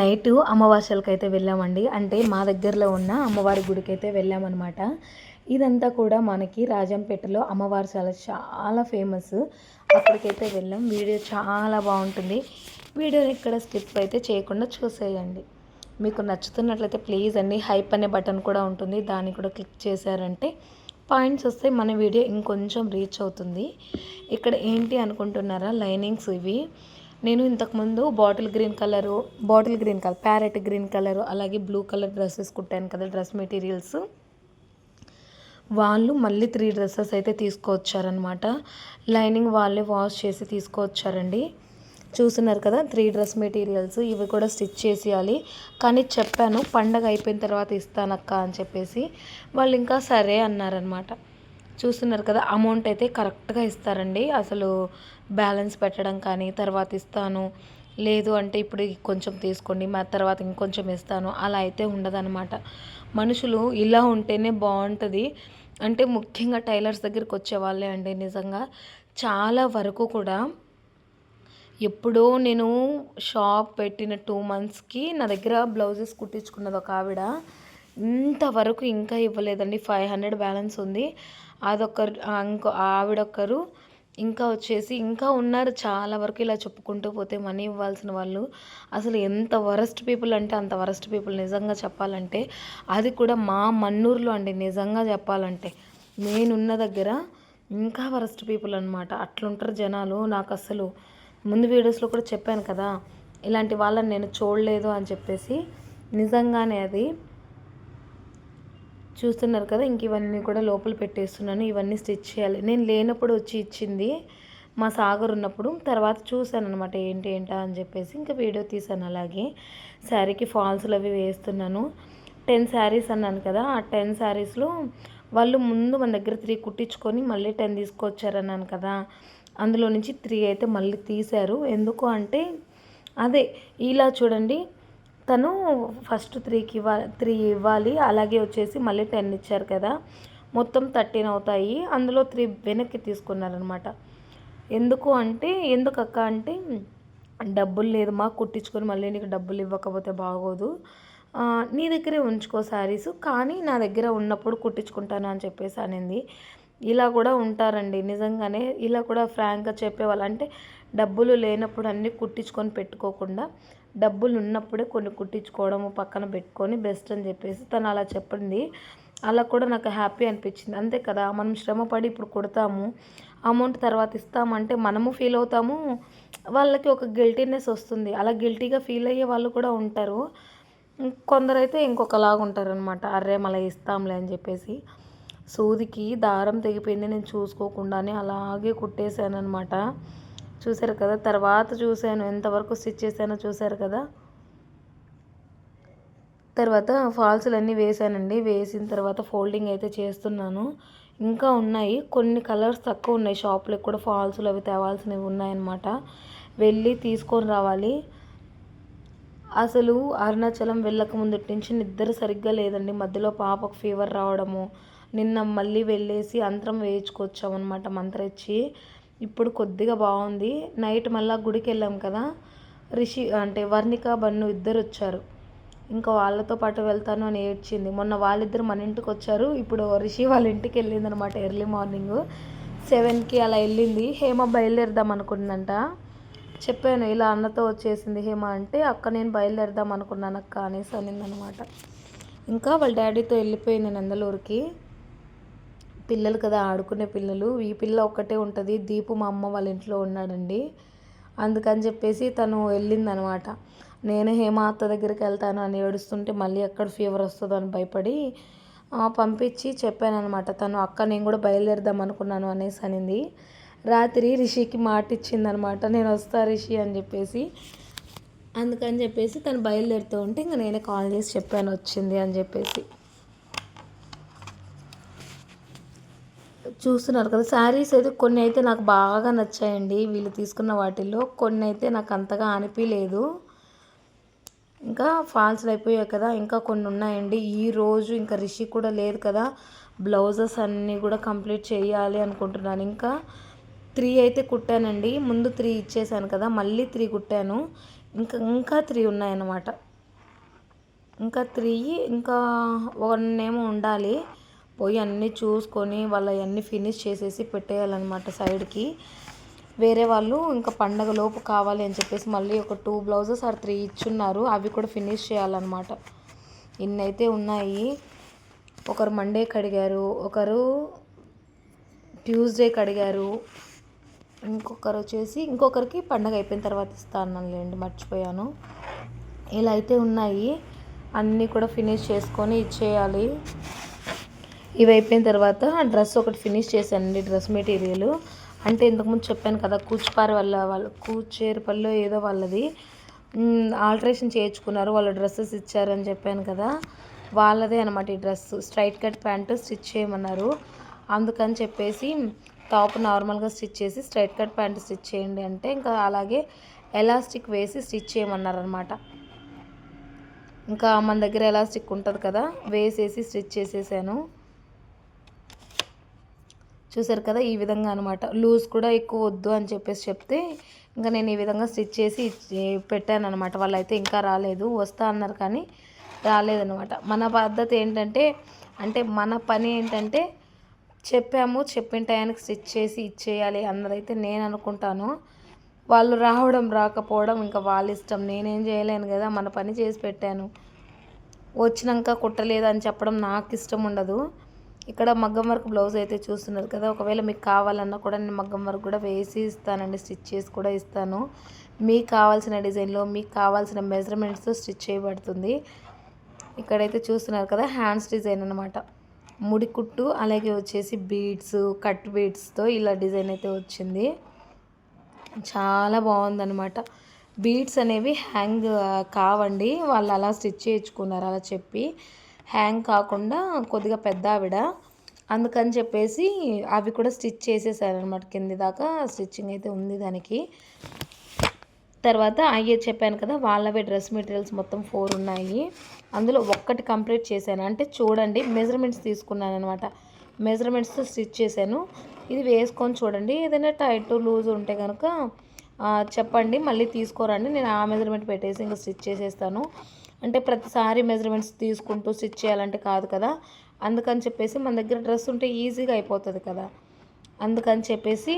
Night అమావాస్యలకు అయితే వెళ్ళామండి. అంటే మా దగ్గరలో ఉన్న అమ్మవారి గుడికి అయితే వెళ్ళామన్నమాట. ఇదంతా కూడా మనకి రాజంపేటలో అమ్మవారి చాలా ఫేమస్. అక్కడికైతే వెళ్ళాం. వీడియో చాలా బాగుంటుంది. వీడియోని ఇక్కడ స్కిప్ అయితే చేయకుండా చూసేయండి. మీకు నచ్చుతున్నట్లయితే ప్లీజ్ అండి. హైప్ అనే బటన్ కూడా ఉంటుంది. దాన్ని కూడా క్లిక్ చేశారంటే పాయింట్స్ వస్తే మన వీడియో ఇంకొంచెం రీచ్ అవుతుంది. ఇక్కడ ఏంటి అనుకుంటున్నారా? లైనింగ్స్ ఇవి. నేను ఇంతకుముందు bottle green colour bottle green colour parrot green colour అలాగే బ్లూ కలర్ డ్రెస్సెస్ కుట్టాను కదా డ్రెస్ మెటీరియల్స్. వాళ్ళు మళ్ళీ త్రీ డ్రెస్సెస్ అయితే తీసుకువచ్చారనమాట లైనింగ్ వాళ్ళే వాష్ చేసి తీసుకువచ్చారండి చూస్తున్నారు కదా త్రీ డ్రెస్ మెటీరియల్స్ ఇవి కూడా స్టిచ్ చేసేయాలి. కానీ చెప్పాను పండగ అయిపోయిన తర్వాత ఇస్తానక్క అని చెప్పేసి. వాళ్ళు ఇంకా సరే అన్నారనమాట చూస్తున్నారు కదా అమౌంట్ అయితే కరెక్ట్గా ఇస్తారండి. అసలు బ్యాలెన్స్ పెట్టడం కానీ తర్వాత ఇస్తాను. లేదు అంటే ఇప్పుడు కొంచెం తీసుకోండి మా తర్వాత ఇంకొంచెం ఇస్తాను. అలా అయితే ఉండదన్నమాట. మనుషులు ఇలా ఉంటేనే బాగుంటుంది. అంటే ముఖ్యంగా టైలర్స్ దగ్గరికి వచ్చేవాళ్ళే అండి నిజంగా. చాలా వరకు కూడా ఎప్పుడో నేను షాప్ పెట్టిన టూ మంత్స్కి నా దగ్గర బ్లౌజెస్ కుట్టించుకున్నది ఒక ఆవిడ. ఇంతవరకు ఇంకా ఇవ్వలేదండి. ఫైవ్ హండ్రెడ్ బ్యాలెన్స్ ఉంది. అదొకరు ఇంకో ఆవిడొక్కరు ఇంకా వచ్చేసి ఇంకా ఉన్నారు చాలా వరకు ఇలా చెప్పుకుంటూ పోతే మనీ ఇవ్వాల్సిన వాళ్ళు. అసలు ఎంత వరస్ట్ పీపుల్ అంటే అంత వరస్ట్ పీపుల్ నిజంగా చెప్పాలంటే అది కూడా మా మన్నూరులో అండి నిజంగా చెప్పాలంటే. నేనున్న దగ్గర ఇంకా వరస్ట్ పీపుల్ అనమాట అట్లుంటారు జనాలు. నాకు అసలు ముందు వీడియోస్లో కూడా చెప్పాను కదా ఇలాంటి వాళ్ళని నేను చూడలేదు అని చెప్పేసి నిజంగానే అది చూస్తున్నారు కదా ఇంక ఇవన్నీ కూడా లోపల పెట్టేస్తున్నాను ఇవన్నీ స్టిచ్ చేయాలి. నేను లేనప్పుడు వచ్చి ఇచ్చింది మా సాగర్ ఉన్నప్పుడు తర్వాత చూశాను అనమాట ఏంటి ఏంటా అని చెప్పేసి ఇంకా వీడియో తీసాను అలాగే. శారీకి ఫాల్స్లు అవి వేస్తున్నాను. టెన్ శారీస్ అన్నాను కదా ఆ టెన్ శారీస్లో వాళ్ళు ముందు మన దగ్గర త్రీ కుట్టించుకొని మళ్ళీ టెన్ తీసుకొచ్చారన్నాను కదా అందులో నుంచి త్రీ అయితే మళ్ళీ తీశారు. ఎందుకు అంటే అదే ఇలా చూడండి తను ఫస్ట్ త్రీకి ఇవ్వాలి త్రీ ఇవ్వాలి. అలాగే వచ్చేసి మళ్ళీ టెన్ ఇచ్చారు కదా. మొత్తం థర్టీన్ అవుతాయి. అందులో త్రీ వెనక్కి తీసుకున్నారనమాట ఎందుకు అంటే ఎందుకు అక్క అంటే డబ్బులు లేదు మా కుట్టించుకొని మళ్ళీ నీకు డబ్బులు ఇవ్వకపోతే బాగోదు. నీ దగ్గరే ఉంచుకో శారీస్. కానీ నా దగ్గర ఉన్నప్పుడు కుట్టించుకుంటాను అని చెప్పేసి అనింది. ఇలా కూడా ఉంటారండి. నిజంగానే ఇలా కూడా ఫ్రాంక్గా చెప్పేవాళ్ళు. అంటే డబ్బులు లేనప్పుడు అన్నీ కుట్టించుకొని పెట్టుకోకుండా డబ్బులు ఉన్నప్పుడే కొన్ని కుట్టించుకోవడము పక్కన పెట్టుకొని బెస్ట్ అని చెప్పేసి తను అలా చెప్పింది. అలా కూడా నాకు హ్యాపీ అనిపించింది. అంతే కదా మనం శ్రమపడి ఇప్పుడు కుడతాము అమౌంట్ తర్వాత ఇస్తామంటే మనము ఫీల్ అవుతాము వాళ్ళకి ఒక గిల్టీనెస్ వస్తుంది. అలా గిల్టీగా ఫీల్ అయ్యే వాళ్ళు కూడా ఉంటారు. కొందరైతే ఇంకొకలాగా ఉంటారు అనమాట అర్రే మళ్ళీ ఇస్తాంలే అని చెప్పేసి. సూదికి దారం తెగిపోయింది నేను చూసుకోకుండానే అలాగే కుట్టేశాను అనమాట చూశారు కదా? తర్వాత చూశాను. ఎంతవరకు స్టిచ్ చేశానో చూశారు కదా? తర్వాత ఫాల్స్లు అన్నీ వేసానండి వేసిన తర్వాత ఫోల్డింగ్ అయితే చేస్తున్నాను. ఇంకా ఉన్నాయి. కొన్ని కలర్స్ తక్కువ ఉన్నాయి. షాప్లో కూడా ఫాల్స్లు అవి తేవాల్సినవి ఉన్నాయన్నమాట. వెళ్ళి తీసుకొని రావాలి. అసలు అరుణాచలం వెళ్ళక ముందటి నుంచి నిద్ర సరిగ్గా లేదండి. మధ్యలో పాపకు ఫీవర్ రావడము నిన్న మళ్ళీ వెళ్ళేసి అంతరం వేయించుకొచ్చామన్నమాట మంత్రం ఇచ్చి ఇప్పుడు కొద్దిగా బాగుంది. నైట్ మళ్ళీ గుడికి వెళ్ళాం కదా. రిషి అంటే వర్ణిక బన్ను ఇద్దరు వచ్చారు. ఇంకా వాళ్ళతో పాటు వెళ్తాను అని ఏడ్చింది. మొన్న వాళ్ళిద్దరు మన ఇంటికి వచ్చారు. ఇప్పుడు రిషి వాళ్ళ ఇంటికి వెళ్ళింది అనమాట ఎర్లీ మార్నింగ్. సెవెన్కి అలా వెళ్ళింది. హేమ బయలుదేరదాం అనుకుందంట. చెప్పాను ఇలా అన్నతో వచ్చేసింది హేమ అంటే అక్క నేను బయలుదేరదాం అనుకున్నాను అక్క అనేసి అనిందనమాట ఇంకా వాళ్ళ డాడీతో వెళ్ళిపోయింది నందలూరుకి. పిల్లలు కదా ఆడుకునే పిల్లలు. ఈ పిల్ల ఒక్కటే ఉంటుంది. దీపు మా అమ్మ వాళ్ళ ఇంట్లో ఉన్నాడండి. అందుకని చెప్పేసి తను వెళ్ళిందనమాట. నేను హేమ అత్త దగ్గరికి వెళ్తాను అని ఏడుస్తుంటే మళ్ళీ అక్కడ ఫీవర్ వస్తుందో అని భయపడి పంపించి చెప్పానమాట తను అక్క నేను కూడా బయలుదేరదాం అనుకున్నాను అనేసి అనింది. రాత్రి రిషికి మాట ఇచ్చిందనమాట. నేను వస్తా రిషి అని చెప్పేసి. అందుకని చెప్పేసి తను బయలుదేరుతూ ఉంటే ఇంకా నేనే కాల్ చేసి చెప్పాను వచ్చింది అని చెప్పేసి. చూస్తున్నారు కదా. శారీస్ అయితే కొన్ని అయితే నాకు బాగా నచ్చాయండి. వీళ్ళు తీసుకున్న వాటిల్లో కొన్ని అయితే నాకు అంతగా అనిపించలేదు ఇంకా ఫాల్స్లు అయిపోయాయి కదా. ఇంకా కొన్ని ఉన్నాయండి. ఈరోజు ఇంకా రిషి కూడా లేదు కదా. బ్లౌజెస్ అన్నీ కూడా కంప్లీట్ చేయాలి అనుకుంటున్నాను. ఇంకా త్రీ అయితే కుట్టానండి. ముందు త్రీ ఇచ్చేసాను కదా. మళ్ళీ త్రీ కుట్టాను. ఇంకా ఇంకా త్రీ ఉన్నాయన్నమాట. ఇంకా త్రీ ఇంకా వన్ ఏమో ఉండాలి. పోయి అన్నీ చూసుకొని వాళ్ళ అన్నీ ఫినిష్ చేసేసి పెట్టేయాలన్నమాట సైడ్కి వేరే వాళ్ళు ఇంకా పండగ లోపు కావాలి అని చెప్పేసి మళ్ళీ ఒక టూ బ్లౌజెస్ ఆర్ త్రీ ఇచ్చున్నారు. అవి కూడా ఫినిష్ చేయాలన్నమాట. ఇన్నైతే ఉన్నాయి. ఒకరు మండే కడిగారు ఒకరు ట్యూస్డే కడిగారు. ఇంకొకరు వచ్చేసి ఇంకొకరికి పండగ అయిపోయిన తర్వాత ఇస్తానులేండి మర్చిపోయాను. ఇలా అయితే ఉన్నాయి. అన్నీ కూడా ఫినిష్ చేసుకొని ఇచ్చేయాలి. ఇవి అయిపోయిన తర్వాత డ్రెస్ ఒకటి ఫినిష్ చేశానండి డ్రెస్ మెటీరియల్. అంటే ఇంతకుముందు చెప్పాను కదా కూచిపారి వల్ల వాళ్ళ కూచేరుపల్లి ఏదో వాళ్ళది. ఆల్టరేషన్ చేయించుకున్నారు వాళ్ళ డ్రెస్సెస్ ఇచ్చారని చెప్పాను కదా. వాళ్ళదే అనమాట ఈ dress. Straight cut pant stitch చేయమన్నారు. అందుకని చెప్పేసి టాప్ నార్మల్గా స్టిచ్ చేసి స్ట్రైట్ కట్ ప్యాంట్ స్టిచ్ చేయండి అంటే ఇంకా అలాగే ఎలాస్టిక్ వేసి స్టిచ్ చేయమన్నారు అనమాట ఇంకా మన దగ్గర ఎలాస్టిక్ ఉంటుంది కదా వేసేసి స్టిచ్ చేసేసాను. చూసారు కదా ఈ విధంగా అనమాట లూజ్ కూడా ఎక్కువ వద్దు అని చెప్పేసి చెప్తే ఇంకా నేను ఈ విధంగా స్టిచ్ చేసి పెట్టాను అనమాట వాళ్ళైతే ఇంకా రాలేదు. వస్తా అన్నారు కానీ రాలేదనమాట మన పద్ధతి ఏంటంటే అంటే మన పని ఏంటంటే చెప్పాము చెప్పిన టయానికి స్టిచ్ చేసి ఇచ్చేయాలి అన్నదైతే నేను అనుకుంటాను. వాళ్ళు రావడం రాకపోవడం ఇంకా వాళ్ళ ఇష్టం. నేనేం చేయలేను కదా మన పని చేసి పెట్టాను. వచ్చినాక కుట్టలేదు అని చెప్పడం నాకు ఇష్టం ఉండదు. ఇక్కడ మగ్గం వర్క్ బ్లౌజ్ అయితే చూస్తున్నారు కదా. ఒకవేళ మీకు కావాలన్నా కూడా నేను మగ్గం వర్క్ కూడా వేసి ఇస్తానండి. స్టిచ్ చేసి కూడా ఇస్తాను. మీకు కావాల్సిన డిజైన్లో మీకు కావాల్సిన మెజర్మెంట్స్తో స్టిచ్ చేయబడుతుంది. ఇక్కడైతే చూస్తున్నారు కదా హ్యాండ్స్ డిజైన్ అనమాట ముడి కుట్టు అలాగే వచ్చేసి బీడ్స్ కట్ బీడ్స్తో ఇలా డిజైన్ అయితే వచ్చింది. చాలా బాగుందనమాట బీడ్స్ అనేవి హ్యాంగ్ కావండి. వాళ్ళు అలా స్టిచ్ చేయించుకున్నారు అలా చెప్పి. హ్యాంగ్ కాకుండా కొద్దిగా పెద్ద ఆవిడ అందుకని చెప్పేసి అవి కూడా స్టిచ్ చేసేసారనమాట కింది దాకా స్టిచ్చింగ్ అయితే ఉంది దానికి. తర్వాత అయ్యే చెప్పాను కదా వాళ్ళవే డ్రెస్ మెటీరియల్స్ మొత్తం ఫోర్ ఉన్నాయి. అందులో ఒక్కటి కంప్లీట్ చేశాను. అంటే చూడండి మెజర్మెంట్స్ తీసుకున్నాను అనమాట మెజర్మెంట్స్తో స్టిచ్ చేశాను. ఇది వేసుకొని చూడండి. ఏదైనా టైట్ లూజ్ ఉంటే కనుక చెప్పండి. మళ్ళీ తీసుకోరండి. నేను ఆ మెజర్మెంట్ పెట్టేసి ఇంకా స్టిచ్ చేసేస్తాను. అంటే ప్రతిసారి మెజర్మెంట్స్ తీసుకుంటూ స్టిచ్ చేయాలంటే కాదు కదా. అందుకని చెప్పేసి మన దగ్గర డ్రెస్ ఉంటే ఈజీగా అయిపోతుంది కదా. అందుకని చెప్పేసి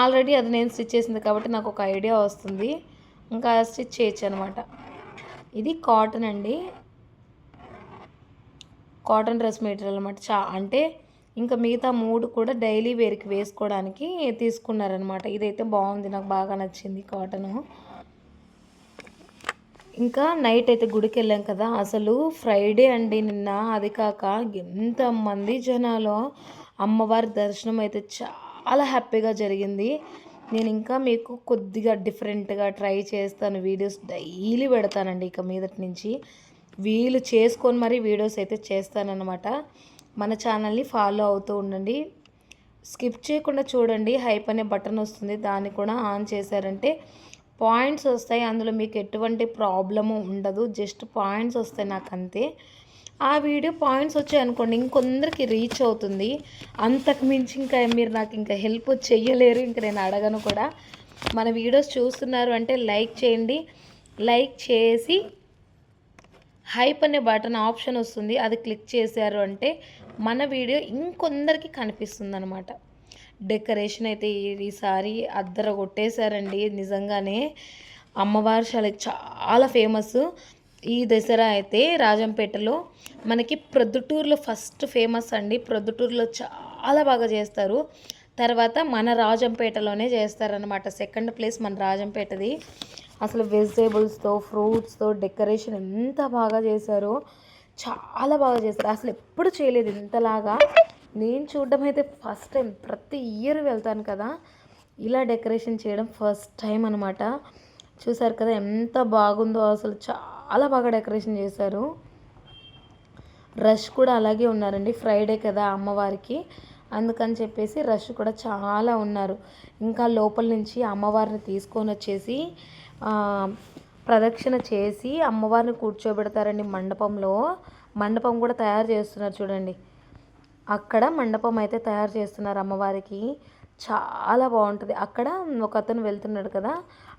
ఆల్రెడీ అది నేను స్టిచ్ చేసింది కాబట్టి నాకు ఒక ఐడియా వస్తుంది. ఇంకా స్టిచ్ చేయొచ్చు అనమాట ఇది కాటన్ అండి. కాటన్ డ్రెస్ మెటీరియల్ అనమాట చా అంటే ఇంకా మిగతా మూడు కూడా డైలీ వేర్కి వేసుకోవడానికి తీసుకున్నారనమాట ఇదైతే బాగుంది. నాకు బాగా నచ్చింది కాటను. ఇంకా నైట్ అయితే గుడికి వెళ్ళాం కదా. అసలు ఫ్రైడే అండి నిన్న. అది కాక ఎంతమంది జనాలు అమ్మవారి దర్శనం అయితే చాలా హ్యాపీగా జరిగింది. నేను ఇంకా మీకు కొద్దిగా డిఫరెంట్గా ట్రై చేస్తాను. వీడియోస్ డైలీ పెడతానండి ఇక మీదటి నుంచి. వీలు చేసుకొని మరీ వీడియోస్ అయితే చేస్తానన్నమాట. మన ఛానల్ని ఫాలో అవుతూ ఉండండి. స్కిప్ చేయకుండా చూడండి. హైప్ అనే బటన్ వస్తుంది. దాన్ని కూడా ఆన్ చేశారంటే పాయింట్స్ వస్తాయి అందులో మీకు ఎటువంటి ప్రాబ్లము ఉండదు. జస్ట్ పాయింట్స్ వస్తాయి నాకు అంతే ఆ వీడియో పాయింట్స్ వచ్చాయి అనుకోండి ఇంకొందరికి రీచ్ అవుతుంది. అంతకు మించి ఇంకా మీరు నాకు ఇంకా హెల్ప్ చేయలేరు ఇంకా నేను అడగను కూడా. మన వీడియోస్ చూస్తున్నారు అంటే లైక్ చేయండి. లైక్ చేసి హైప్ అనే బటన్ ఆప్షన్ వస్తుంది అది క్లిక్ చేశారు అంటే మన వీడియో ఇంకొందరికి కనిపిస్తుంది అనమాట డెకరేషన్ అయితే ఈసారి అద్దర కొట్టేశారండి. నిజంగానే అమ్మవారి శాల చాలా ఫేమస్. ఈ దసరా అయితే రాజంపేటలో మనకి ప్రొద్దుటూరులో ఫస్ట్ ఫేమస్ అండి. ప్రొద్దుటూరులో చాలా బాగా చేస్తారు. తర్వాత మన రాజంపేటలోనే చేస్తారనమాట సెకండ్ ప్లేస్ మన రాజంపేటది. అసలు వెజిటేబుల్స్తో ఫ్రూట్స్తో డెకరేషన్ ఎంత బాగా చేశారో చాలా బాగా చేస్తారు. అసలు ఎప్పుడు చేయలేదు ఇంతలాగా. నేను చూడడం అయితే ఫస్ట్ టైం ప్రతి ఇయర్ వెళ్తాను కదా. ఇలా డెకరేషన్ చేయడం ఫస్ట్ టైం అనమాట చూసారు కదా ఎంత బాగుందో అసలు చాలా బాగా డెకరేషన్ చేశారు. రష్ కూడా అలాగే ఉన్నారండి ఫ్రైడే కదా అమ్మవారికి. అందుకని చెప్పేసి రష్ కూడా చాలా ఉన్నారు. ఇంకా లోపల నుంచి అమ్మవారిని తీసుకొని వచ్చేసి ప్రదక్షిణ చేసి అమ్మవారిని కూర్చోబెడతారండి మండపంలో. మండపం కూడా తయారు చేస్తున్నారు చూడండి. అక్కడ మండపం అయితే తయారు చేస్తున్నారు అమ్మవారికి. చాలా బాగుంటుంది. అక్కడ ఒక అతను వెళ్తున్నాడు కదా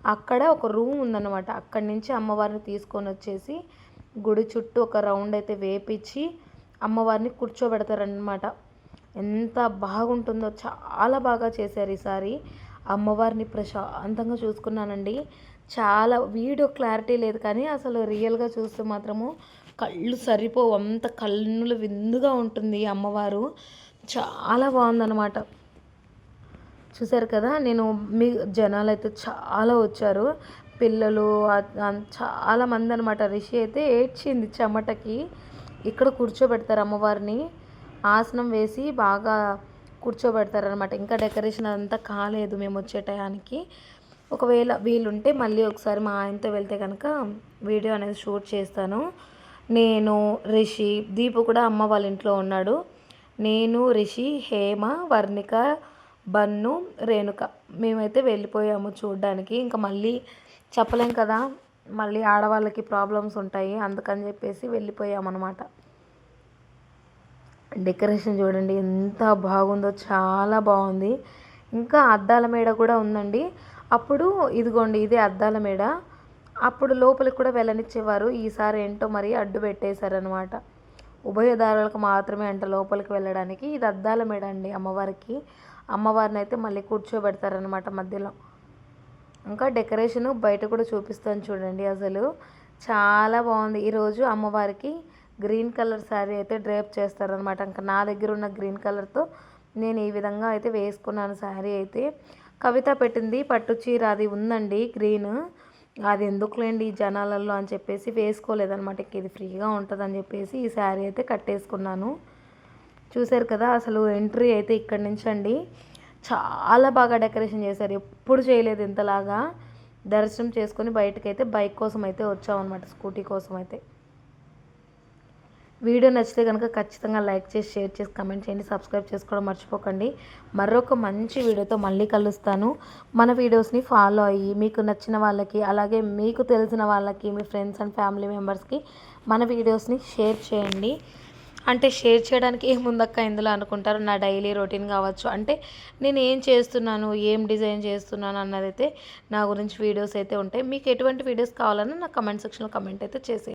అక్కడ ఒక రూమ్ ఉందన్నమాట. అక్కడి నుంచి అమ్మవారిని తీసుకొని వచ్చేసి గుడి చుట్టూ ఒక రౌండ్ అయితే వేపించి అమ్మవారిని కూర్చోబెడతారనమాట ఎంత బాగుంటుందో చాలా బాగా చేశారు ఈసారి. అమ్మవారిని ప్రశాంతంగా చూసుకున్నానండి. చాలా వీడియో క్లారిటీ లేదు కానీ అసలు రియల్గా చూస్తే మాత్రము కళ్ళు సరిపోవు. అంత కన్నులు విందుగా ఉంటుంది అమ్మవారు. చాలా బాగుందన్నమాట. చూసారు కదా నేను మీ జనాలు అయితే చాలా వచ్చారు. పిల్లలు చాలా మంది అనమాట రిషి అయితే ఏడ్చింది చెమటకి. ఇక్కడ కూర్చోబెడతారు అమ్మవారిని. ఆసనం వేసి బాగా కూర్చోబెడతారనమాట ఇంకా డెకరేషన్ అంతా కాలేదు మేము వచ్చే టయానికి. ఒకవేళ వీలుంటే మళ్ళీ ఒకసారి మా ఆయనతో వెళ్తే కనుక వీడియో అనేది షూట్ చేస్తాను. నేను రిషి దీపు కూడా అమ్మ వాళ్ళ ఇంట్లో ఉన్నాడు. నేను రిషి హేమ వర్ణిక బన్ను రేణుక. మేమైతే వెళ్ళిపోయాము చూడడానికి. ఇంకా మళ్ళీ చెప్పలేం కదా మళ్ళీ ఆడవాళ్ళకి ప్రాబ్లమ్స్ ఉంటాయి. అందుకని చెప్పేసి వెళ్ళిపోయామన్నమాట. డెకరేషన్ చూడండి ఎంత బాగుందో చాలా బాగుంది. ఇంకా అద్దాల మేడ కూడా ఉందండి. అప్పుడు ఇదిగోండి ఇదే అద్దాల మేడ. అప్పుడు లోపలికి కూడా వెళ్ళనిచ్చేవారు. ఈసారి ఏంటో మరి అడ్డు పెట్టేశారనమాట ఉభయదారులకు మాత్రమే అంట లోపలికి వెళ్ళడానికి. ఇది అద్దాల మేడ అండి అమ్మవారికి. అమ్మవారిని అయితే మళ్ళీ కూర్చోబెడతారనమాట మధ్యలో. ఇంకా డెకరేషన్ బయట కూడా చూపిస్తాను చూడండి అసలు. చాలా బాగుంది. ఈరోజు అమ్మవారికి గ్రీన్ కలర్ శారీ అయితే డ్రేప్ చేస్తారనమాట ఇంకా నా దగ్గర ఉన్న గ్రీన్ కలర్తో నేను ఈ విధంగా అయితే వేసుకున్నాను శారీ అయితే. కవిత పెట్టింది పట్టు చీర అది ఉందండి గ్రీన్. అది ఎందుకులేండి ఈ జనాలలో అని చెప్పేసి వేసుకోలేదనమాట ఇది ఫ్రీగా ఉంటుందని చెప్పేసి ఈ శారీ అయితే కట్టేసుకున్నాను. చూశారు కదా అసలు ఎంట్రీ అయితే ఇక్కడి నుంచి అండి చాలా బాగా డెకరేషన్ చేశారు. ఎప్పుడు చేయలేదు ఇంతలాగా. దర్శనం చేసుకొని బయటకైతే బైక్ కోసం అయితే వచ్చామన్నమాట స్కూటీ కోసం అయితే. వీడియో నచ్చితే కనుక ఖచ్చితంగా లైక్ చేసి షేర్ చేసి కమెంట్ చేయండి. సబ్స్క్రైబ్ చేసుకోవడం మర్చిపోకండి. మరొక మంచి వీడియోతో మళ్ళీ కలుస్తాను. మన వీడియోస్ని ఫాలో అయ్యి మీకు నచ్చిన వాళ్ళకి అలాగే మీకు తెలిసిన వాళ్ళకి మీ ఫ్రెండ్స్ అండ్ ఫ్యామిలీ మెంబర్స్కి మన వీడియోస్ని షేర్ చేయండి. అంటే షేర్ చేయడానికి ఏముందక్క ఇందులో అనుకుంటారు? నా డైలీ రొటీన్ కావచ్చు. అంటే నేను ఏం చేస్తున్నాను ఏం డిజైన్ చేస్తున్నాను అన్నదైతే నా గురించి వీడియోస్ అయితే ఉంటాయి. మీకు ఎటువంటి వీడియోస్ కావాలన్నా నా కమెంట్ సెక్షన్లో కమెంట్ అయితే చేసేయండి.